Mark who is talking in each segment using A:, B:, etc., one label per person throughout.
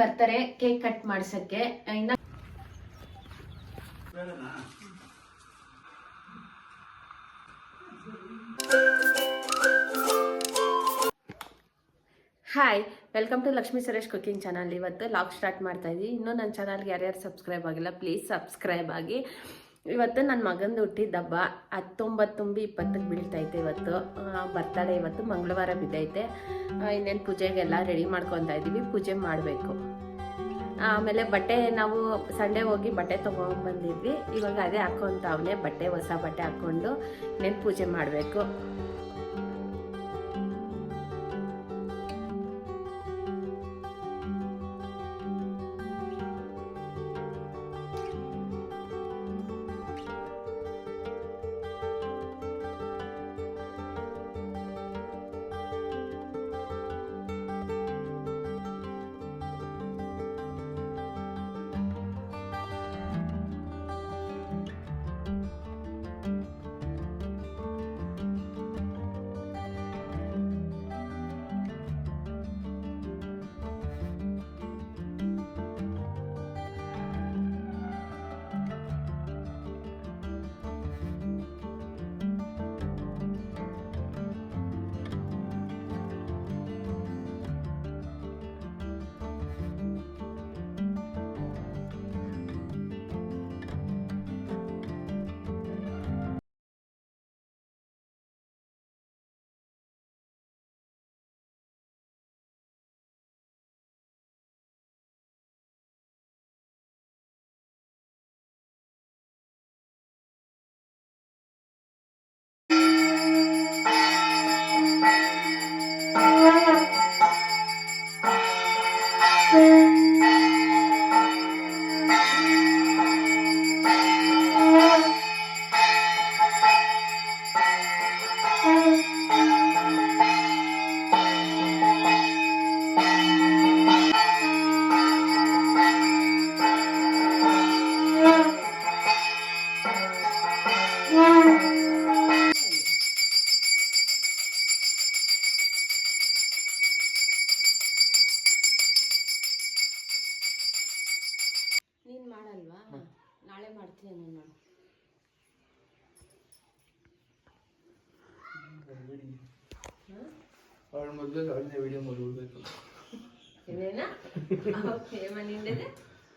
A: ಬರ್ತಾರೆ cake cut ಮಾಡ್ಸಕ್ಕೆ. Hi welcome to Lakshmi Suresh cooking channel ಇವತ್ತು log start ಮಾಡ್ತಾ ಇದ್ದೀವಿ ಇನ್ನೂ ನನ್ನ ಚಾನಲ್ಗೆ ಯಾರ್ಯಾರು ಸಬ್ಸ್ಕ್ರೈಬ್ ಆಗಿಲ್ಲ ಪ್ಲೀಸ್ ಸಬ್ಸ್ಕ್ರೈಬ್ ಆಗಿ. ಇವತ್ತು ನನ್ನ ಮಗಂದು ಹುಟ್ಟಿದ್ದಬ್ಬ ಹತ್ತೊಂಬತ್ತು ತುಂಬಿ ಇಪ್ಪತ್ತಕ್ಕೆ ಬೀಳ್ತೈತೆ ಇವತ್ತು. ಬರ್ತಾಳೆ ಇವತ್ತು. ಮಂಗಳವಾರ ಬಿದ್ದೈತೆ. ಇನ್ನೇನು ಪೂಜೆಗೆಲ್ಲ ರೆಡಿ ಮಾಡ್ಕೊತಾ ಇದ್ದೀವಿ ಪೂಜೆ ಮಾಡಬೇಕು. ಆಮೇಲೆ ಬಟ್ಟೆ ನಾವು ಸಂಡೇ ಹೋಗಿ ಬಟ್ಟೆ ತೊಗೊಂಡ್ಬಂದಿದ್ವಿ ಇವಾಗ ಅದೇ ಹಾಕೊಂತಾವನೆ ಬಟ್ಟೆ, ಹೊಸ ಬಟ್ಟೆ ಹಾಕ್ಕೊಂಡು ಇನ್ನೇನು ಪೂಜೆ ಮಾಡಬೇಕು.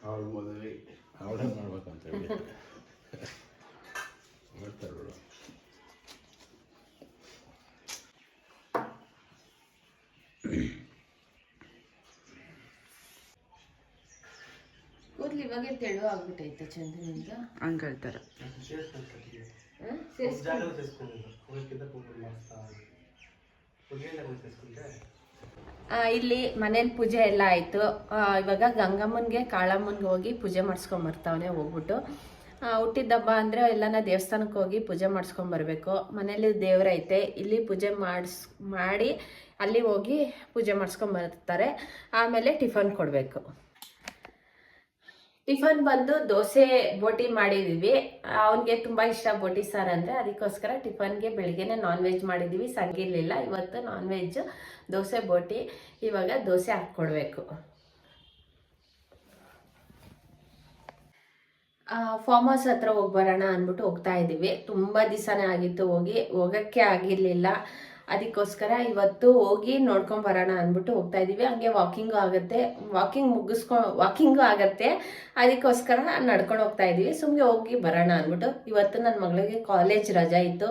B: ಅವಳ ಮದುವೆ. ಅವಳೇ ಮಾಡ್ಬೇಕಂತ ಹೇಳಿ
A: ಕೂದ್ಲು ಇವಾಗೆ ತೆಳು ಆಗ್ಬಿಟ್ಟೈತೆ ಚಂದನಿಂದ.
C: ಹಂಗೆ ಹೇಳ್ತಾರೆ.
A: ಇಲ್ಲಿ ಮನೇಲಿ ಪೂಜೆ ಎಲ್ಲ ಆಯಿತು. ಇವಾಗ ಗಂಗಮ್ಮನಿಗೆ, ಕಾಳಮ್ಮನಿಗೆ ಹೋಗಿ ಪೂಜೆ ಮಾಡಿಸ್ಕೊಂಡ್ ಬರ್ತಾವನೆ ಹೋಗ್ಬಿಟ್ಟು. ಹುಟ್ಟಿದ ಹಬ್ಬ ಅಂದರೆ ಎಲ್ಲನ ದೇವಸ್ಥಾನಕ್ಕೆ ಹೋಗಿ ಪೂಜೆ ಮಾಡಿಸ್ಕೊಂಬರ್ಬೇಕು ಮನೇಲಿ ದೇವರೈತೆ. ಇಲ್ಲಿ ಪೂಜೆ ಮಾಡಿಸ್, ಮಾಡಿ ಅಲ್ಲಿ ಹೋಗಿ ಪೂಜೆ ಮಾಡಿಸ್ಕೊಂಬರ್ತಾರೆ ಆಮೇಲೆ ಟಿಫನ್ ಕೊಡಬೇಕು. ಟಿಫನ್ ಬಂದು ದೋಸೆ ಬೋಟಿ ಮಾಡಿದೀವಿ. ಅವನಿಗೆ ತುಂಬಾ ಇಷ್ಟ ಬೋಟಿ ಸಾರ್ ಅಂದ್ರೆ ಅದಕ್ಕೋಸ್ಕರ ಟಿಫನ್ಗೆ ಬೆಳಿಗ್ಗೆನೆ ನಾನ್ ವೆಜ್ ಮಾಡಿದೀವಿ ಸಂಗಿರ್ಲಿಲ್ಲ ಇವತ್ತು ನಾನ್ ವೆಜ್ ದೋಸೆ, ಬೋಟಿ. ಇವಾಗ ದೋಸೆ ಹಾಕ್ಕೊಡ್ಬೇಕು. ಫಾರ್ಮ್ ಹೌಸ್ ಹತ್ರ ಹೋಗಿ ಬರೋಣ ಅಂದ್ಬಿಟ್ಟು ಹೋಗ್ತಾ ಇದ್ದೀವಿ ತುಂಬ ದಿವಸನೇ ಆಗಿತ್ತು ಹೋಗಿ. ಹೋಗಕ್ಕೆ ಆಗಿರಲಿಲ್ಲ. ಅದಕ್ಕೋಸ್ಕರ ಇವತ್ತು ಹೋಗಿ ನೋಡ್ಕೊಂಡು ಬರೋಣ ಅಂದ್ಬಿಟ್ಟು ಹೋಗ್ತಾ ಇದ್ದೀವಿ ಹಂಗೆ ವಾಕಿಂಗು ಆಗುತ್ತೆ. ವಾಕಿಂಗ್ ಮುಗಿಸ್ಕೊ ವಾಕಿಂಗು ಆಗುತ್ತೆ. ಅದಕ್ಕೋಸ್ಕರ ನಡ್ಕೊಂಡು ಹೋಗ್ತಾ ಇದ್ದೀವಿ ಸುಮ್ಮನೆ ಹೋಗಿ ಬರೋಣ ಅಂದ್ಬಿಟ್ಟು. ಇವತ್ತು ನನ್ನ ಮಗಳಿಗೆ ಕಾಲೇಜ್ ರಜಾ ಇತ್ತು.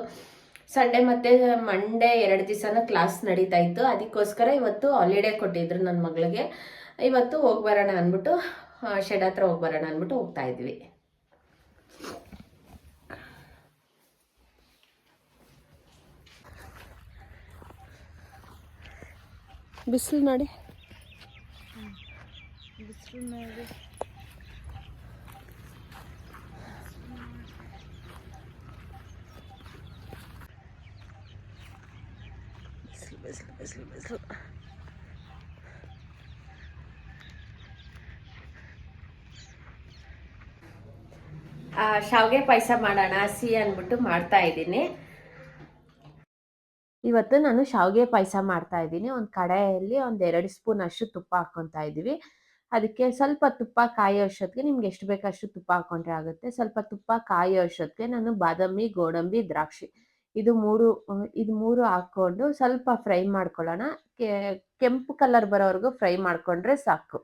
A: ಸಂಡೇ ಮತ್ತು ಮಂಡೇ ಎರಡು ದಿವಸನ ಕ್ಲಾಸ್ ನಡೀತಾ ಇತ್ತು. ಅದಕ್ಕೋಸ್ಕರ ಇವತ್ತು ಹಾಲಿಡೇ ಕೊಟ್ಟಿದ್ರು ನನ್ನ ಮಗಳಿಗೆ. ಇವತ್ತು ಹೋಗಿ ಬರೋಣ ಅಂದ್ಬಿಟ್ಟು ಶೆಡ್ ಹತ್ರ ಹೋಗಿ ಬರೋಣ ಅಂದ್ಬಿಟ್ಟು ಹೋಗ್ತಾ ಇದ್ವಿ. ಬಿಸಿಲು ನೋಡಿ ಶಾವಿಗೆ ಪಾಯಸ ಮಾಡೋಣ ಹಸಿ ಅಂದ್ಬಿಟ್ಟು ಮಾಡ್ತಾ ಇದ್ದೀನಿ. ಇವತ್ತು ನಾನು ಶಾವಿಗೆ ಪಾಯಸ ಮಾಡ್ತಾ ಇದ್ದೀನಿ. ಒಂದು ಕಡಾಯಲ್ಲಿ ಒಂದು ಎರಡು ಸ್ಪೂನ್ ಅಷ್ಟು ತುಪ್ಪ ಹಾಕ್ಕೊತಾ ಇದ್ದೀವಿ. ಅದಕ್ಕೆ ಸ್ವಲ್ಪ ತುಪ್ಪ, ಕಾಯೋ ಅಷ್ಟೊತ್ತಿಗೆ ನಿಮ್ಗೆ ಎಷ್ಟು ಬೇಕು ಅಷ್ಟು ತುಪ್ಪ ಹಾಕೊಂಡ್ರೆ ಆಗುತ್ತೆ. ಸ್ವಲ್ಪ ತುಪ್ಪ, ಕಾಯೋ ಅಷ್ಟೊತ್ತಿಗೆ ನಾನು ಬಾದಾಮಿ, ಗೋಡಂಬಿ, ದ್ರಾಕ್ಷಿ ಇದು ಮೂರು ಇದು ಮೂರು ಹಾಕೊಂಡು ಸ್ವಲ್ಪ ಫ್ರೈ ಮಾಡ್ಕೊಳ್ಳೋಣ. ಕೆಂಪು ಕಲರ್ ಬರೋವರೆಗೂ ಫ್ರೈ ಮಾಡ್ಕೊಂಡ್ರೆ ಸಾಕು.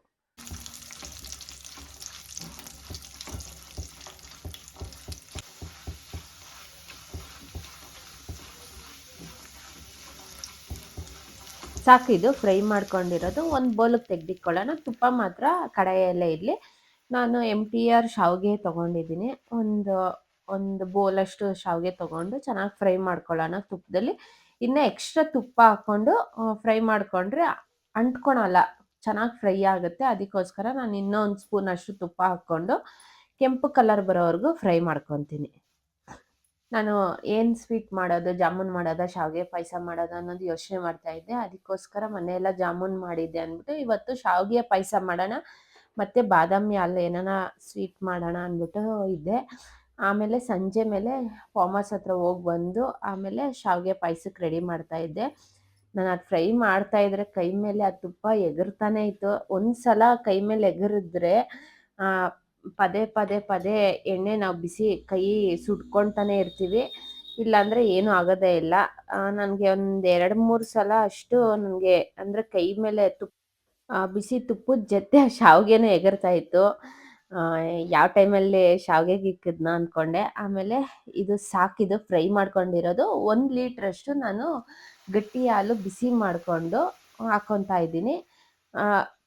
A: ಸಾಕಿದು ಫ್ರೈ ಮಾಡ್ಕೊಂಡಿರೋದು. ಒಂದು ಬೌಲಿಗೆ ತೆಗೆದಿಕ್ಕೊಳ್ಳೋಣ ತುಪ್ಪ ಮಾತ್ರ ಕಡಾಯಲ್ಲೇ ಇರಲಿ. ನಾನು ಎಂ ಟಿ ಆರ್ ಶಾವಿಗೆ ತೊಗೊಂಡಿದ್ದೀನಿ. ಒಂದು ಒಂದು ಬೌಲಷ್ಟು ಶಾವಿಗೆ ತೊಗೊಂಡು ಚೆನ್ನಾಗಿ ಫ್ರೈ ಮಾಡ್ಕೊಳ್ಳೋಣ ತುಪ್ಪದಲ್ಲಿ ಇನ್ನು ಎಕ್ಸ್ಟ್ರಾ ತುಪ್ಪ ಹಾಕ್ಕೊಂಡು ಫ್ರೈ ಮಾಡಿಕೊಂಡ್ರೆ ಅಂಟ್ಕೊಳಲ್ಲ. ಚೆನ್ನಾಗಿ ಫ್ರೈ ಆಗುತ್ತೆ. ಅದಕ್ಕೋಸ್ಕರ ನಾನು ಇನ್ನೂ ಒಂದು ಸ್ಪೂನ್ ತುಪ್ಪ ಹಾಕ್ಕೊಂಡು ಕೆಂಪು ಕಲರ್ ಬರೋವರೆಗೂ ಫ್ರೈ ಮಾಡ್ಕೊತೀನಿ. ನಾನು ಏನು ಸ್ವೀಟ್ ಮಾಡೋದು, ಜಾಮೂನ್ ಮಾಡೋದ, ಶಾವಿಗೆ ಪಾಯಸ ಮಾಡೋದು ಅನ್ನೋದು ಯೋಚನೆ ಮಾಡ್ತಾ ಇದ್ದೆ. ಅದಕ್ಕೋಸ್ಕರ ಮನೆಯೆಲ್ಲ ಜಾಮೂನ್ ಮಾಡಿದ್ದೆ ಅಂದ್ಬಿಟ್ಟು ಇವತ್ತು ಶಾವಿಗೆ ಪಾಯಸ ಮಾಡೋಣ, ಮತ್ತು ಬಾದಾಮಿ ಹಾಲು ಏನಾನ ಸ್ವೀಟ್ ಮಾಡೋಣ ಅಂದ್ಬಿಟ್ಟು ಇದ್ದೆ. ಆಮೇಲೆ ಸಂಜೆ ಮೇಲೆ ಫಾರ್ಮರ್ಸ್ ಹತ್ರ ಹೋಗಿ ಬಂದು ಆಮೇಲೆ ಶಾವಿಗೆ ಪಾಯಸಕ್ಕೆ ರೆಡಿ ಮಾಡ್ತಾ ಇದ್ದೆ. ನಾನು ಅದು ಫ್ರೈ ಮಾಡ್ತಾ ಇದ್ರೆ ಕೈ ಮೇಲೆ ಆ ತುಪ್ಪ ಎಗರ್ತಾನೆ ಇತ್ತು. ಒಂದು ಸಲ ಕೈ ಮೇಲೆ ಎಗರಿದ್ರೆ ಪದೇ ಪದೇ ಪದೇ ಎಣ್ಣೆ ನಾವು ಬಿಸಿ ಕೈ ಸುಟ್ಕೊಳ್ತಾನೆ ಇರ್ತೀವಿ. ಇಲ್ಲಾಂದರೆ ಏನೂ ಆಗೋದೇ ಇಲ್ಲ. ನನಗೆ ಒಂದು ಎರಡು ಮೂರು ಸಲ ಅಷ್ಟು ನನಗೆ ಅಂದರೆ ಕೈ ಮೇಲೆ ತುಪ್ಪ ಬಿಸಿ ತುಪ್ಪದ ಜೊತೆ ಶಾವಿಗೆನೂ ಎಗರ್ತಾ ಇತ್ತು. ಯಾವ ಟೈಮಲ್ಲಿ ಶಾವಿಗೆಗೆ ಇಕ್ಕಿದ್ನ ಅಂದ್ಕೊಂಡೆ ಆಮೇಲೆ ಇದು ಸಾಕಿದು ಫ್ರೈ ಮಾಡ್ಕೊಂಡಿರೋದು. ಒಂದು ಲೀಟ್ರಷ್ಟು ನಾನು ಗಟ್ಟಿ ಹಾಲು ಬಿಸಿ ಮಾಡಿಕೊಂಡು ಹಾಕ್ಕೊತಾ ಇದ್ದೀನಿ.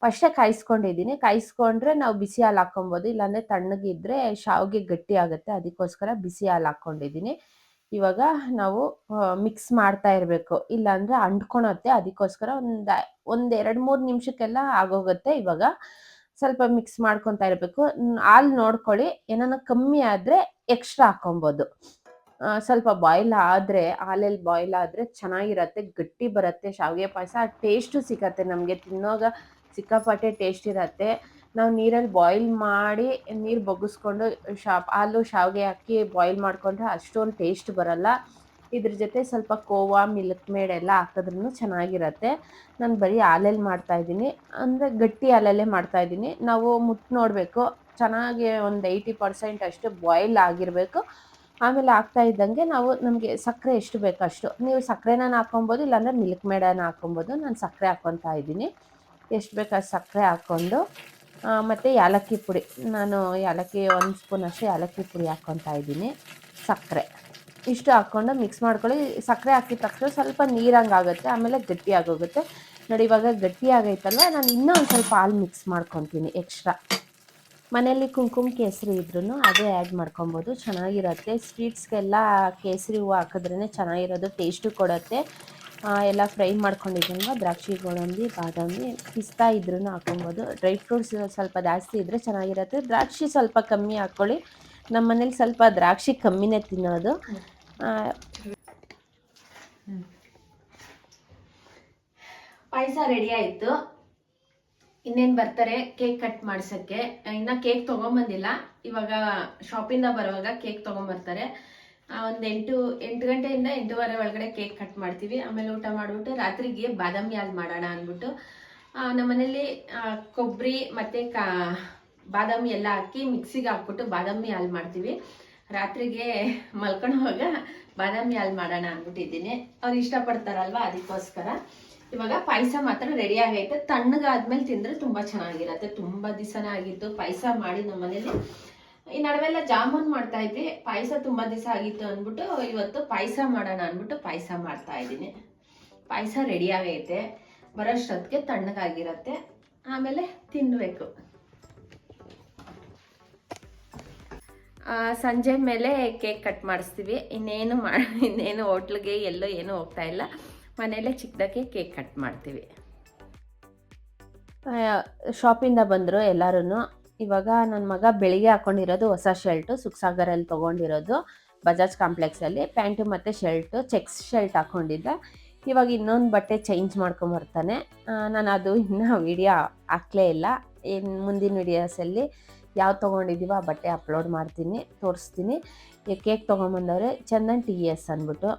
A: ಫಸ್ಟೇ ಕಾಯಿಸ್ಕೊಂಡಿದ್ದೀನಿ. ಕಾಯಿಸ್ಕೊಂಡ್ರೆ ನಾವು ಬಿಸಿ ಹಾಲು ಹಾಕೊಬೋದು ಇಲ್ಲಾಂದ್ರೆ ತಣ್ಣಗಿದ್ರೆ ಶಾವಿಗೆ ಗಟ್ಟಿ ಆಗುತ್ತೆ. ಅದಕ್ಕೋಸ್ಕರ ಬಿಸಿ ಹಾಲು ಹಾಕೊಂಡಿದ್ದೀನಿ ಇವಾಗ ನಾವು ಮಿಕ್ಸ್ ಮಾಡ್ತಾ ಇರಬೇಕು. ಇಲ್ಲಾಂದರೆ ಅಂಟ್ಕೊಳತ್ತೆ ಅದಕ್ಕೋಸ್ಕರ ಒಂದು ಒಂದು ಎರಡು ಮೂರು ನಿಮಿಷಕ್ಕೆಲ್ಲ ಆಗೋಗುತ್ತೆ ಇವಾಗ. ಸ್ವಲ್ಪ ಮಿಕ್ಸ್ ಮಾಡ್ಕೊತಾ ಇರಬೇಕು. ಹಾಲು ನೋಡ್ಕೊಳ್ಳಿ. ಏನಾನ ಕಮ್ಮಿ ಆದರೆ ಎಕ್ಸ್ಟ್ರಾ ಹಾಕ್ಕೊಬೋದು. ಆ, ಸ್ವಲ್ಪ ಬಾಯ್ಲ್ ಆದರೆ ಹಾಲಲ್ಲಿ ಬಾಯ್ಲ್ ಆದರೆ ಚೆನ್ನಾಗಿರತ್ತೆ, ಗಟ್ಟಿ ಬರುತ್ತೆ, ಶಾವಿಗೆ ಪಾಯಸ. ಟೇಸ್ಟು ಸಿಗತ್ತೆ ನಮಗೆ. ತಿನ್ನೋಗ ಸಿಕ್ಕಾಪಟ್ಟೆ ಟೇಸ್ಟ್ ಇರತ್ತೆ. ನಾವು ನೀರಲ್ಲಿ ಬಾಯ್ಲ್ ಮಾಡಿ ನೀರು ಬಗ್ಗಿಸ್ಕೊಂಡು ಶಾ, ಹಾಲು, ಶಾವಿಗೆ ಹಾಕಿ ಬಾಯ್ಲ್ ಮಾಡಿಕೊಂಡ್ರೆ ಅಷ್ಟೊಂದು ಟೇಸ್ಟ್ ಬರಲ್ಲ. ಇದ್ರ ಜೊತೆ ಸ್ವಲ್ಪ ಕೋವಾ ಮಿಲ್ಕ್ ಮೇಡ್ ಎಲ್ಲ ಹಾಕಿದ್ರೂ ಚೆನ್ನಾಗಿರತ್ತೆ. ನಾನು ಬರೀ ಹಾಲಲ್ಲಿ ಮಾಡ್ತಾಯಿದ್ದೀನಿ ಅಂದರೆ ಗಟ್ಟಿ ಹಾಲಲ್ಲೇ ಮಾಡ್ತಾಯಿದ್ದೀನಿ ನಾವು ಮುಟ್ಟು ನೋಡಬೇಕು. ಚೆನ್ನಾಗಿ ಒಂದು ಏಯ್ಟಿ ಪರ್ಸೆಂಟ್ ಅಷ್ಟು ಬಾಯ್ಲ್ ಆಗಿರಬೇಕು. ಆಮೇಲೆ ಆಗ್ತಾ ಇದ್ದಂಗೆ ನಾವು ನಮಗೆ ಸಕ್ಕರೆ ಎಷ್ಟು ಬೇಕೋ ಅಷ್ಟು. ನೀವು ಸಕ್ಕರೆನ ಹಾಕೊಬೋದು ಇಲ್ಲಾಂದರೆ ಮಿಲ್ಕ್ ಮೇಡನ ಹಾಕೊಬೋದು ನಾನು ಸಕ್ಕರೆ ಹಾಕ್ಕೊತಾ ಇದ್ದೀನಿ. ಎಷ್ಟು ಬೇಕು ಸಕ್ಕರೆ ಹಾಕ್ಕೊಂಡು ಮತ್ತು ಯಾಲಕ್ಕಿ ಪುಡಿ. ನಾನು ಯಾಲಕ್ಕಿ ಒಂದು ಸ್ಪೂನ್ ಅಷ್ಟು ಯಾಲಕ್ಕಿ ಪುಡಿ ಹಾಕ್ಕೊತಾ ಇದ್ದೀನಿ. ಸಕ್ಕರೆ. ಇಷ್ಟು ಹಾಕ್ಕೊಂಡು ಮಿಕ್ಸ್ ಮಾಡ್ಕೊಳ್ಳಿ. ಸಕ್ಕರೆ ಹಾಕಿದ ತಕ್ಷಣ ಸ್ವಲ್ಪ ನೀರಂಗೆ ಆಗುತ್ತೆ, ಆಮೇಲೆ ಗಟ್ಟಿ ಆಗೋಗುತ್ತೆ ನೋಡಿ ಇವಾಗ ಗಟ್ಟಿ ಆಗೈತಲ್ವ ನಾನು ಇನ್ನೂ ಒಂದು ಸ್ವಲ್ಪ ಹಾಲು ಮಿಕ್ಸ್ ಮಾಡ್ಕೊತೀನಿ ಎಕ್ಸ್ಟ್ರಾ ಮನೆಯಲ್ಲಿ ಕುಂಕುಮ ಕೇಸರಿ ಇದ್ರೂ ಅದೇ ಆ್ಯಡ್ ಮಾಡ್ಕೊಬೋದು. ಚೆನ್ನಾಗಿರುತ್ತೆ. ಸ್ವೀಟ್ಸ್ಗೆಲ್ಲ ಕೇಸರಿ ಹೂವು ಹಾಕಿದ್ರೇ ಚೆನ್ನಾಗಿರೋದು ಟೇಸ್ಟು ಕೊಡುತ್ತೆ. ಎಲ್ಲ ಫ್ರೈ ಮಾಡ್ಕೊಂಡಿದ್ದೀನಲ್ವ ದ್ರಾಕ್ಷಿ ಗೋಡಂಬಿ ಬಾದಾಮಿ ಪಿಸ್ತಾ ಇದ್ರೂ ಹಾಕೊಬೋದು. ಡ್ರೈ ಫ್ರೂಟ್ಸ್ ಸ್ವಲ್ಪ ಜಾಸ್ತಿ ಇದ್ದರೆ ಚೆನ್ನಾಗಿರುತ್ತೆ. ದ್ರಾಕ್ಷಿ ಸ್ವಲ್ಪ ಕಮ್ಮಿ ಹಾಕ್ಕೊಳ್ಳಿ. ನಮ್ಮ ಮನೇಲಿ ಸ್ವಲ್ಪ ದ್ರಾಕ್ಷಿ ಕಮ್ಮಿನೇ ತಿನ್ನೋದು. ಪಾಯಸ ರೆಡಿ ಆಯಿತು. ಇನ್ನೇನು ಬರ್ತಾರೆ ಕೇಕ್ ಕಟ್ ಮಾಡ್ಸೋಕ್ಕೆ. ಇನ್ನು ಕೇಕ್ ತೊಗೊಂಬಂದಿಲ್ಲ. ಇವಾಗ ಶಾಪಿಂದ ಬರುವಾಗ ಕೇಕ್ ತೊಗೊಂಬರ್ತಾರೆ. ಒಂದು ಎಂಟು ಎಂಟು ಗಂಟೆಯಿಂದ ಎಂಟೂವರೆ ಒಳಗಡೆ ಕೇಕ್ ಕಟ್ ಮಾಡ್ತೀವಿ. ಆಮೇಲೆ ಊಟ ಮಾಡಿಬಿಟ್ಟು ರಾತ್ರಿಗೆ ಬಾದಾಮಿ ಹಾಲು ಮಾಡೋಣ ಅಂದ್ಬಿಟ್ಟು. ನಮ್ಮ ನಮ್ಮನೇಲಿ ಕೊಬ್ಬರಿ ಮತ್ತು ಕಾ, ಬಾದಾಮಿ ಎಲ್ಲ ಹಾಕಿ ಮಿಕ್ಸಿಗೆ ಹಾಕ್ಬಿಟ್ಟು ಬಾದಾಮಿ ಹಾಲು ಮಾಡ್ತೀವಿ. ರಾತ್ರಿಗೆ ಮಲ್ಕೊಳ್ಳೋವಾಗ ಬಾದಾಮಿ ಹಾಲು ಮಾಡೋಣ ಅಂದ್ಬಿಟ್ಟಿದ್ದೀನಿ. ಅವ್ರು ಇಷ್ಟಪಡ್ತಾರಲ್ವ ಅದಕ್ಕೋಸ್ಕರ. ಇವಾಗ ಪಾಯಸ ಮಾತ್ರ ರೆಡಿ ಆಗೈತೆ. ತಣ್ಣಗಾದ್ಮೇಲೆ ತಿಂದ್ರೆ ತುಂಬಾ ಚೆನ್ನಾಗಿರತ್ತೆ. ತುಂಬಾ ದಿವಸನ ಆಗಿತ್ತು. ಪಾಯಸ ಮಾಡಿ ನಮ್ಮ ಮನೇಲಿ. ಈ ನಡುವೆಲ್ಲ ಜಾಮೂನ್ ಮಾಡ್ತಾ ಇದ್ವಿ. ಪಾಯಸ ತುಂಬಾ ದಿವಸ ಆಗಿತ್ತು ಅಂದ್ಬಿಟ್ಟು ಇವತ್ತು ಪಾಯಸ ಮಾಡೋಣ ಅಂದ್ಬಿಟ್ಟು ಪಾಯಸ ಮಾಡ್ತಾ ಇದ್ದೀನಿ. ಪಾಯಸ ರೆಡಿ ಆಗೈತೆ. ಬರೋಷ್ಟೊತ್ತಿಗೆ ತಣ್ಣಗಾಗಿರತ್ತೆ. ಆಮೇಲೆ ತಿನ್ನಬೇಕು ಸಂಜೆ ಮೇಲೆ ಕೇಕ್ ಕಟ್ ಮಾಡಿಸ್ತೀವಿ. ಇನ್ನೇನು ಮಾಡಿ ಇನ್ನೇನು ಹೋಟ್ಲಿಗೆ ಎಲ್ಲೋ ಏನೂ ಹೋಗ್ತಾ ಇಲ್ಲ. ಮನೆಯಲ್ಲೇ ಚಿಕ್ಕದಾಗಿ ಕೇಕ್ ಕಟ್ ಮಾಡ್ತೀವಿ. ಶಾಪಿಂದ ಬಂದರು ಎಲ್ಲರೂ ಇವಾಗ ನನ್ನ ಮಗ ಬೆಳಿಗ್ಗೆ ಹಾಕೊಂಡಿರೋದು ಹೊಸ ಶರ್ಟು, ಸುಖಸಾಗರಲ್ಲಿ ತೊಗೊಂಡಿರೋದು ಬಜಾಜ್ ಕಾಂಪ್ಲೆಕ್ಸಲ್ಲಿ ಪ್ಯಾಂಟು ಮತ್ತು ಶರ್ಟು, ಚೆಕ್ಸ್ ಶರ್ಟ್ ಹಾಕ್ಕೊಂಡಿದ್ದ ಇವಾಗ ಇನ್ನೊಂದು ಬಟ್ಟೆ ಚೇಂಜ್ ಮಾಡ್ಕೊಂಬರ್ತಾನೆ ನಾನು ಅದು ಇನ್ನೂ ವಿಡಿಯೋ ಹಾಕಲೇ ಇಲ್ಲ. ಇನ್ನು ಮುಂದಿನ ವಿಡಿಯೋಸಲ್ಲಿ ಯಾವ ತೊಗೊಂಡಿದ್ದೀವೋ ಆ ಬಟ್ಟೆ ಅಪ್ಲೋಡ್ ಮಾಡ್ತೀನಿ, ತೋರಿಸ್ತೀನಿ. ಕೇಕ್ ತೊಗೊಂಬಂದವ್ರೆ, ಚಂದನ್ ಟಿ ಎಸ್ ಅಂದ್ಬಿಟ್ಟು.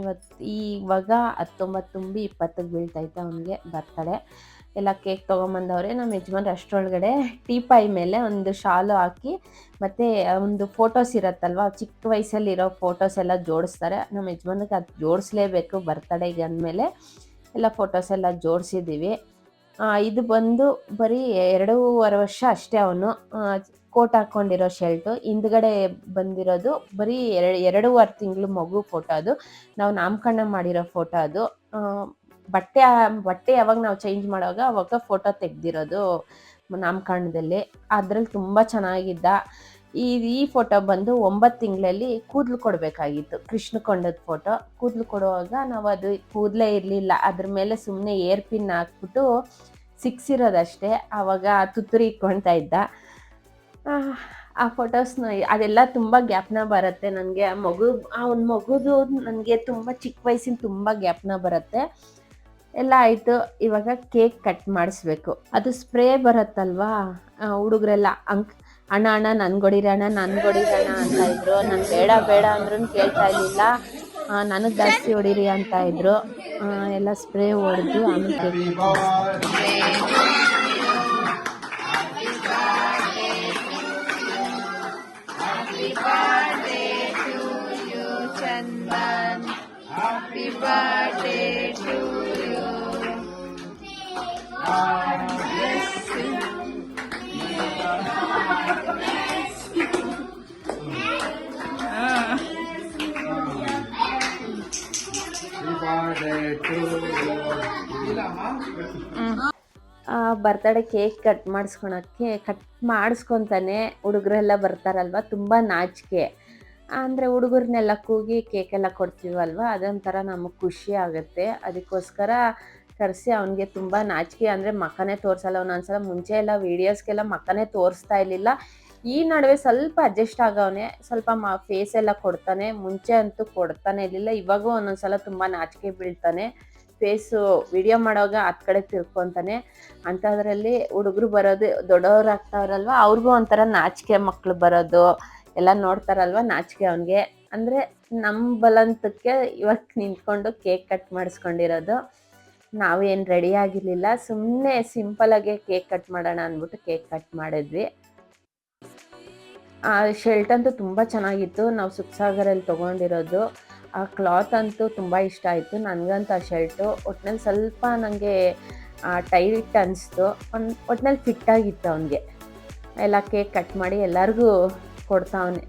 A: ಇವತ್ತು ಈವಾಗ ಹತ್ತೊಂಬತ್ತು ತುಂಬಿ ಇಪ್ಪತ್ತಕ್ಕೆ ಬೀಳ್ತೈತೆ ಅವನಿಗೆ ಬರ್ತಡೆ ಎಲ್ಲ ಕೇಕ್ ತೊಗೊಂಬಂದವ್ರೆ ನಮ್ಮ ಯಜಮಾನ್ರು ಅಷ್ಟರೊಳಗಡೆ ಟೀಪಾಯಿ ಮೇಲೆ ಒಂದು ಶಾಲು ಹಾಕಿ, ಮತ್ತು ಒಂದು ಫೋಟೋಸ್ ಇರತ್ತಲ್ವ, ಚಿಕ್ಕ ವಯಸ್ಸಲ್ಲಿರೋ ಫೋಟೋಸ್ ಎಲ್ಲ ಜೋಡಿಸ್ತಾರೆ. ನಮ್ಮ ಯಜಮಾನ್ರಿಗೆ ಅದು ಜೋಡಿಸ್ಲೇಬೇಕು ಬರ್ತಡೆಗೆ ಅಂದಮೇಲೆ ಎಲ್ಲ ಫೋಟೋಸ್ ಎಲ್ಲ ಜೋಡಿಸಿದ್ದೀವಿ ಇದು ಬಂದು ಬರೀ ಎರಡೂವರೆ ವರ್ಷ ಅಷ್ಟೇ ಅವನು ಕೋಟ್ ಹಾಕ್ಕೊಂಡಿರೋ ಶರ್ಟು. ಹಿಂದ್ಗಡೆ ಬಂದಿರೋದು ಬರೀ ಎರಡು, ಎರಡೂವರೆ ತಿಂಗಳು ಮಗು ಫೋಟೋ ಅದು. ನಾವು ನಾಮಕರಣ ಮಾಡಿರೋ ಫೋಟೋ ಅದು. ಬಟ್ಟೆ ಬಟ್ಟೆ ಯಾವಾಗ ನಾವು ಚೇಂಜ್ ಮಾಡುವಾಗ ಅವಾಗ ಫೋಟೋ ತೆಗ್ದಿರೋದು ನಾಮಕರಣದಲ್ಲಿ. ಅದ್ರಲ್ಲಿ ತುಂಬ ಚೆನ್ನಾಗಿದ್ದ. ಈ ಈ ಫೋಟೋ ಬಂದು ಒಂಬತ್ತು ತಿಂಗಳಲ್ಲಿ ಕೂದಲು ಕೊಡಬೇಕಾಗಿತ್ತು. ಕೃಷ್ಣ ಕೊಂಡದ ಫೋಟೋ ಕೂದಲು ಕೊಡುವಾಗ ನಾವು ಅದು ಕೂದಲೇ ಇರಲಿಲ್ಲ. ಅದ್ರ ಮೇಲೆ ಸುಮ್ಮನೆ ಏರ್ ಪಿನ್ ಹಾಕ್ಬಿಟ್ಟು ಸಿಕ್ಸಿರೋದಷ್ಟೇ. ಆವಾಗ ತುತ್ತೂರಿ ಇಟ್ಕೊಳ್ತಾ ಇದ್ದ. ಆ, ಫೋಟೋಸ್ನ ಅದೆಲ್ಲ ತುಂಬ ಜ್ಞಾಪನ ಬರುತ್ತೆ ನನಗೆ. ಆ ಮಗು ಆ ಒಂದು ಮಗುದು ನನಗೆ ತುಂಬ ಚಿಕ್ಕ ವಯಸ್ಸಿನ ತುಂಬ ಜ್ಞಾಪನ ಬರುತ್ತೆ. ಎಲ್ಲ ಆಯಿತು. ಇವಾಗ ಕೇಕ್ ಕಟ್ ಮಾಡಿಸ್ಬೇಕು. ಅದು ಸ್ಪ್ರೇ ಬರುತ್ತಲ್ವಾ? ಹುಡುಗರೆಲ್ಲ ಅಂಕ್ ಅಣ್ಣ ಅಣ್ಣ ನನ್ಗೊಡಿರಣ ಅಣ್ಣ ಅಂತ ಇದ್ರು. ನಾನು ಬೇಡ ಬೇಡ ಅಂದ್ರೂ ಕೇಳ್ತಾ ಇರಲಿಲ್ಲ. ನನಗೆ ಜಾಸ್ತಿ ಹೊಡೀರಿ ಅಂತ ಇದ್ರು. ಎಲ್ಲ ಸ್ಪ್ರೇ ಹೊಡೆದು ಆಮೇಲೆ ಕೇಕ್ ಬರ್ತಡೇ ಕೇಕ್ ಕಟ್ ಮಾಡಿಸ್ಕೊಳಕ್ಕೆ, ಕಟ್ ಮಾಡಿಸ್ಕೊತಾನೆ ಹುಡುಗರೆಲ್ಲ ಬರ್ತಾರಲ್ವ, ತುಂಬ ನಾಚಿಕೆ. ಅಂದರೆ ಹುಡುಗರನ್ನೆಲ್ಲ ಕೂಗಿ ಕೇಕ್ ಎಲ್ಲ ಕೊಡ್ತೀವಲ್ವ, ಅದೊಂಥರ ನಮಗೆ ಖುಷಿ ಆಗುತ್ತೆ. ಅದಕ್ಕೋಸ್ಕರ ಕರೆಸಿ ಅವನಿಗೆ ತುಂಬ ನಾಚಿಕೆ. ಅಂದರೆ ಮಕ್ಕನೇ ತೋರಿಸಲ್ಲ, ಒಂದೊಂದ್ಸಲ ಮುಂಚೆ ಎಲ್ಲ ವೀಡಿಯೋಸ್ಗೆಲ್ಲ ಮಕ್ಕನೇ ತೋರಿಸ್ತಾ ಇರಲಿಲ್ಲ. ಈ ನಡುವೆ ಸ್ವಲ್ಪ ಅಡ್ಜಸ್ಟ್ ಆಗವನೆ, ಸ್ವಲ್ಪ ಫೇಸ್ ಎಲ್ಲ ಕೊಡ್ತಾನೆ, ಮುಂಚೆ ಅಂತೂ ಕೊಡ್ತಾನೆ ಇರಲಿಲ್ಲ, ಇವಾಗೂ ಒಂದೊಂದ್ಸಲ ತುಂಬ ನಾಚಿಕೆ ಬೀಳ್ತಾನೆ. ಫೇಸು ವಿಡಿಯೋ ಮಾಡೋವಾಗ ಹತ್ತು ಕಡೆ ತಿರ್ಕೊಂತಾನೆ. ಅಂಥದ್ರಲ್ಲಿ ಹುಡುಗರು ಬರೋದು, ದೊಡ್ಡವ್ರು ಆಗ್ತಾವ್ರಲ್ವ, ಅವ್ರಿಗೂ ಒಂಥರ ನಾಚಿಕೆ ಮಕ್ಕಳು ಬರೋದು, ಎಲ್ಲ ನೋಡ್ತಾರಲ್ವ ನಾಚಿಕೆ ಅವನಿಗೆ. ಅಂದರೆ ನಮ್ಮ ಬಲಂತಕ್ಕೆ ಇವಾಗ ನಿಂತ್ಕೊಂಡು ಕೇಕ್ ಕಟ್ ಮಾಡಿಸ್ಕೊಂಡಿರೋದು. ನಾವೇನು ರೆಡಿ ಆಗಿರಲಿಲ್ಲ ಸುಮ್ಮನೆ ಸಿಂಪಲಾಗೆ ಕೇಕ್ ಕಟ್ ಮಾಡೋಣ ಅಂದ್ಬಿಟ್ಟು ಕೇಕ್ ಕಟ್ ಮಾಡಿದ್ವಿ. ಆ ಶರ್ಟ್ ಅಂತೂ ತುಂಬ ಚೆನ್ನಾಗಿತ್ತು. ನಾವು ಸುಖಸಾಗರಲ್ಲಿ ತೊಗೊಂಡಿರೋದು. ಆ ಕ್ಲಾತ್ ಅಂತೂ ತುಂಬ ಇಷ್ಟ ಆಯಿತು. ನನಗಂತೂ ಆ ಶರ್ಟು ಒಟ್ನಲ್ಲಿ ಸ್ವಲ್ಪ ನನಗೆ ಟೈಟ್ ಅನಿಸ್ತು. ಒಂದು ಒಟ್ನಲ್ಲಿ ಫಿಟ್ಟಾಗಿತ್ತು ಅವನಿಗೆ. ಎಲ್ಲ ಕೇಕ್ ಕಟ್ ಮಾಡಿ ಎಲ್ಲರಿಗೂ ಕೊಡ್ತಾವನೆ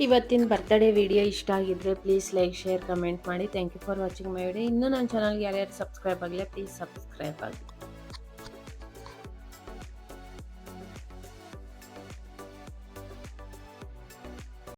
A: ಇವತ್ತಿನ ಬರ್ತ್ಡೇ ವಿಡಿಯೋ ಇಷ್ಟ ಆಗಿದ್ರೆ ಪ್ಲೀಸ್ ಲೈಕ್ ಶೇರ್ ಕಮೆಂಟ್ ಮಾಡಿ. Thank you for watching my video ಇನ್ನೂ ನನ್ನ ಚಾನಲ್ಗೆ ಯಾರ್ಯಾರು ಸಬ್ಸ್ಕ್ರೈಬ್ ಆಗಿಲ್ಲ ಪ್ಲೀಸ್ ಸಬ್ಸ್ಕ್ರೈಬ್ ಆಗಿ